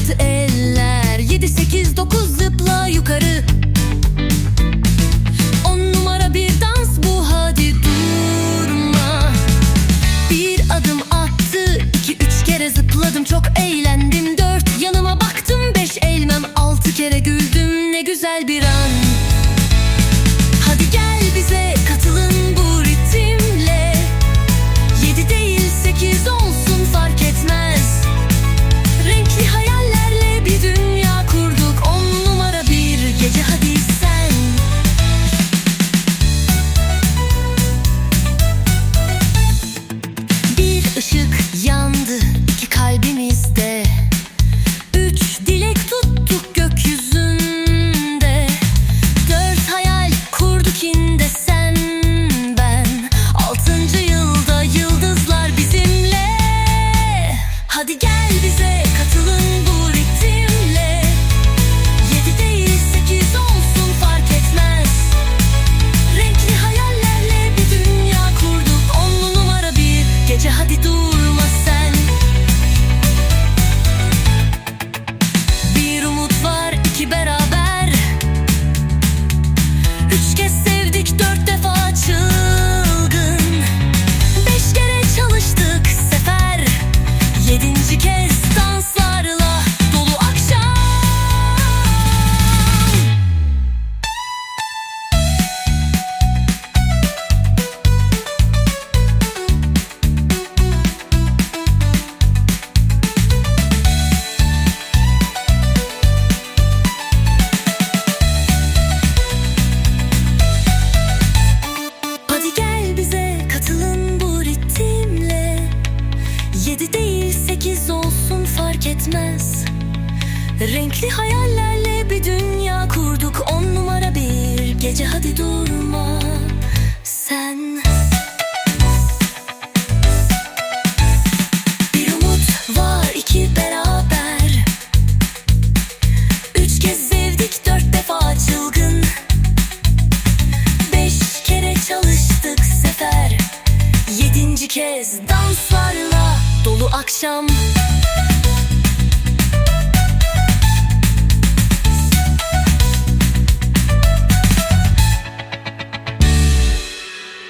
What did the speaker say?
altı eller Yedi sekiz dokuz zıpla yukarı. On numara bir dans bu hadi durma. Bir adım attı iki üç kere zıpladım çok eğlendim. Dört yanıma baktım beş eğilmem Altı kere güldüm. Ne güzel bir gece etmez. Renkli hayallerle bir dünya kurduk. On numara bir gece hadi durma sen. Bir umut var iki beraber. Üç kez sevdik dört defa çılgın. Beş kere çalıştık sefer. Yedinci kez danslarla dolu akşam